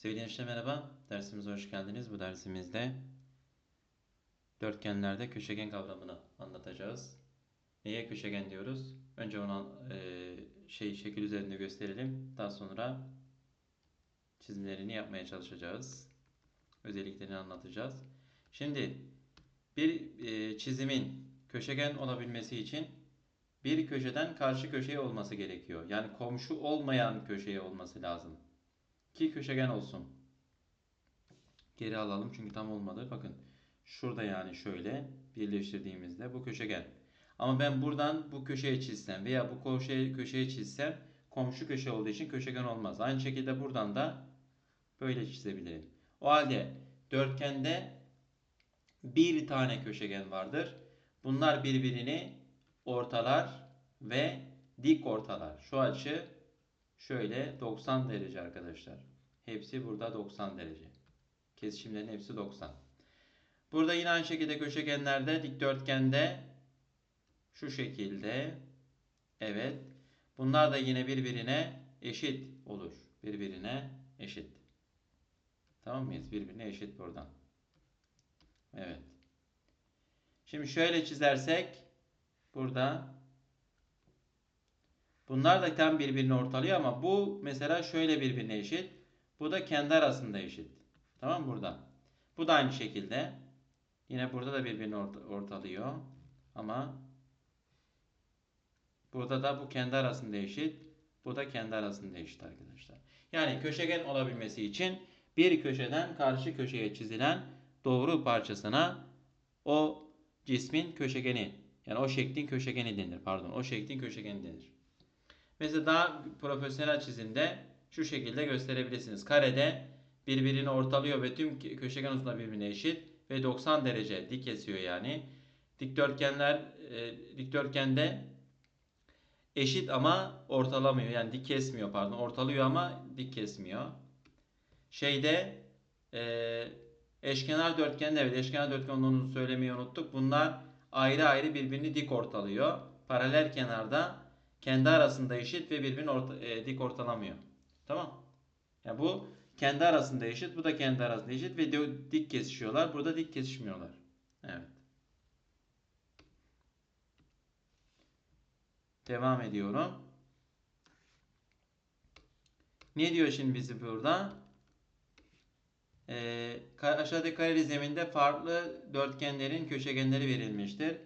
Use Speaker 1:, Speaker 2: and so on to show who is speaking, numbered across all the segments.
Speaker 1: Sevgili gençler merhaba. Dersimize hoş geldiniz. Bu dersimizde dörtgenlerde köşegen kavramını anlatacağız. Neye köşegen diyoruz? Önce onu e, şey şekil üzerinde gösterelim. Daha sonra çizimlerini yapmaya çalışacağız. Özelliklerini anlatacağız. Şimdi bir e, çizimin köşegen olabilmesi için bir köşeden karşı köşeye olması gerekiyor. Yani komşu olmayan köşeye olması lazım. Ki köşegen olsun. Geri alalım çünkü tam olmadı. Bakın şurada yani şöyle birleştirdiğimizde bu köşegen. Ama ben buradan bu köşeye çizsem veya bu köşeye, köşeye çizsem komşu köşe olduğu için köşegen olmaz. Aynı şekilde buradan da böyle çizebilirim. O halde dörtgende bir tane köşegen vardır. Bunlar birbirini ortalar ve dik ortalar. Şu açı şöyle 90 derece arkadaşlar. Hepsi burada 90 derece. Kesişimlerin hepsi 90. Burada yine aynı şekilde köşegenlerde dikdörtgende şu şekilde evet. Bunlar da yine birbirine eşit olur. Birbirine eşit. Tamam mıyız? Birbirine eşit buradan. Evet. Şimdi şöyle çizersek burada bunlar da tam birbirini ortalıyor ama bu mesela şöyle birbirine eşit. Bu da kendi arasında eşit. Tamam burada? Bu da aynı şekilde. Yine burada da birbirini ortalıyor. Ama burada da bu kendi arasında eşit. Bu da kendi arasında eşit arkadaşlar. Yani köşegen olabilmesi için bir köşeden karşı köşeye çizilen doğru parçasına o cismin köşegeni yani o şeklin köşegeni denir. Pardon o şeklin köşegeni denir. Mesela daha profesyonel çizimde şu şekilde gösterebilirsiniz. Karede birbirini ortalıyor ve tüm köşegen uzunluğu birbirine eşit ve 90 derece dik kesiyor yani. Dikdörtgenler e, dikdörtgende eşit ama ortalamıyor. Yani dik kesmiyor pardon. Ortalıyor ama dik kesmiyor. Şeyde e, eşkenar dörtgende evet eşkenar dörtgen olduğunu söylemeyi unuttuk. Bunlar ayrı ayrı birbirini dik ortalıyor. Paralel kenarda kendi arasında eşit ve birbirini orta, e, dik ortalamıyor. Tamam. Ya bu kendi arasında eşit, bu da kendi arasında eşit ve dik kesişiyorlar. Burada dik kesişmiyorlar. Evet. Devam ediyorum. Ne diyor şimdi bizi burada? Ee, aşağıdaki kareli zeminde farklı dörtgenlerin köşegenleri verilmiştir.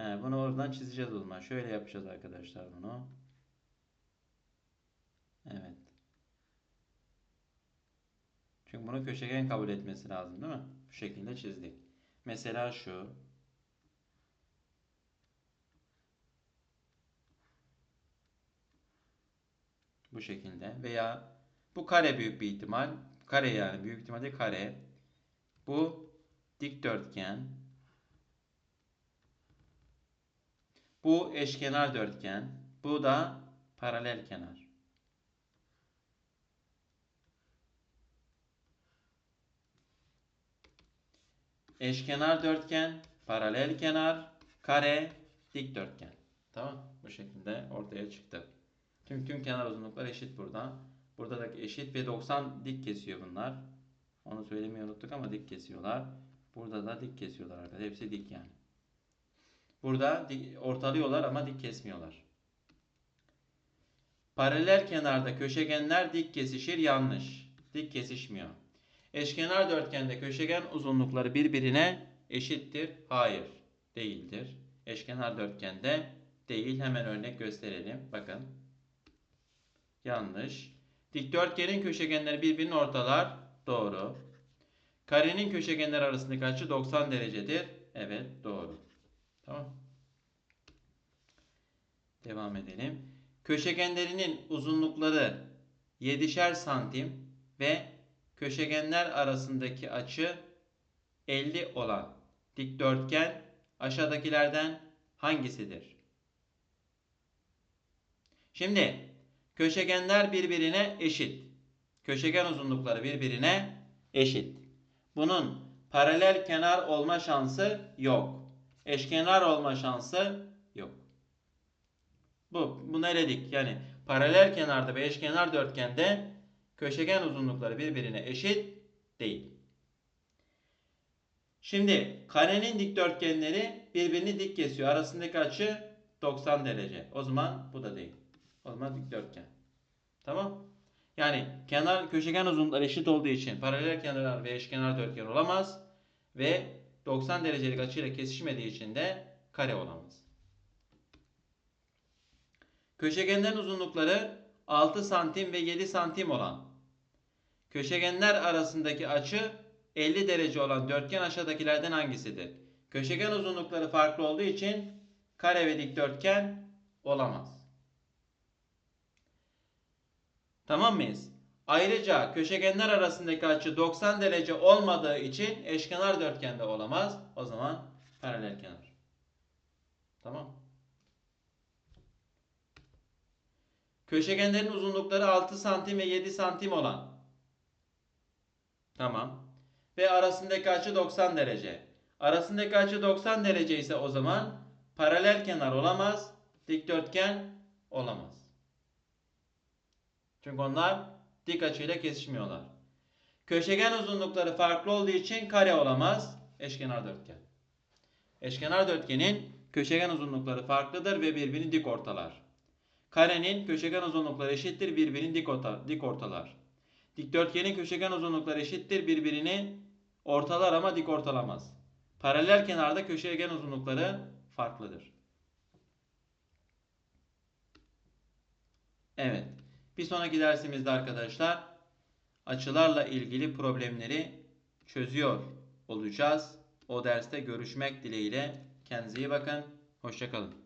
Speaker 1: He, bunu oradan çizeceğiz o zaman. Şöyle yapacağız arkadaşlar bunu. Evet. Çünkü bunu köşegen kabul etmesi lazım değil mi? Bu şekilde çizdik. Mesela şu. Bu şekilde. Veya bu kare büyük bir ihtimal. Kare yani büyük ihtimalle kare. Bu dikdörtgen. Bu eşkenar dörtgen. Bu da paralel kenar. Eşkenar dörtgen, paralel kenar, kare, dikdörtgen. Tamam. Bu şekilde ortaya çıktı. Tüm tüm kenar uzunluklar eşit burada. Burada da eşit ve 90 dik kesiyor bunlar. Onu söylemeyi unuttuk ama dik kesiyorlar. Burada da dik kesiyorlar arkadaşlar. Hepsi dik yani. Burada ortalıyorlar ama dik kesmiyorlar. Paralel kenarda köşegenler dik kesişir yanlış. Dik kesişmiyor. Eşkenar dörtgende köşegen uzunlukları birbirine eşittir. Hayır. Değildir. Eşkenar dörtgende değil. Hemen örnek gösterelim. Bakın. Yanlış. Dikdörtgenin köşegenleri birbirini ortalar. Doğru. Karenin köşegenler arasındaki açı 90 derecedir. Evet doğru. Tamam. Devam edelim. Köşegenlerinin uzunlukları 7'şer santim ve köşegenler arasındaki açı 50 olan dikdörtgen aşağıdakilerden hangisidir? Şimdi köşegenler birbirine eşit. Köşegen uzunlukları birbirine eşit. Bunun paralel kenar olma şansı yok. Eşkenar olma şansı yok. Bu. Bunu eledik. Yani paralel kenarda ve eşkenar dörtgende köşegen uzunlukları birbirine eşit değil. Şimdi karenin dikdörtgenleri birbirini dik kesiyor. Arasındaki açı 90 derece. O zaman bu da değil. O zaman dikdörtgen. Tamam? Yani kenar köşegen uzunlukları eşit olduğu için paralel kenarlar ve eşkenar dörtgen olamaz ve 90 derecelik açıyla kesişmediği için de kare olamaz. Köşegenlerin uzunlukları 6 santim ve 7 santim olan köşegenler arasındaki açı 50 derece olan dörtgen aşağıdakilerden hangisidir? Köşegen uzunlukları farklı olduğu için kare ve dikdörtgen olamaz. Tamam mıyız? Ayrıca köşegenler arasındaki açı 90 derece olmadığı için eşkenar dörtgen de olamaz. O zaman paralel kenar. Tamam. Köşegenlerin uzunlukları 6 santim ve 7 santim olan. Tamam. Ve arasındaki açı 90 derece. Arasındaki açı 90 derece ise o zaman paralel kenar olamaz, dikdörtgen olamaz. Çünkü onlar dik açıyla kesişmiyorlar. Köşegen uzunlukları farklı olduğu için kare olamaz, eşkenar dörtgen. Eşkenar dörtgenin köşegen uzunlukları farklıdır ve birbirini dik ortalar. Karenin köşegen uzunlukları eşittir, birbirini dik, orta, dik ortalar. Dikdörtgenin köşegen uzunlukları eşittir, birbirini ortalar ama dik ortalamaz. Paralel kenarda köşegen uzunlukları farklıdır. Evet. Bir sonraki dersimizde arkadaşlar açılarla ilgili problemleri çözüyor olacağız. O derste görüşmek dileğiyle. Kendinize iyi bakın. Hoşçakalın.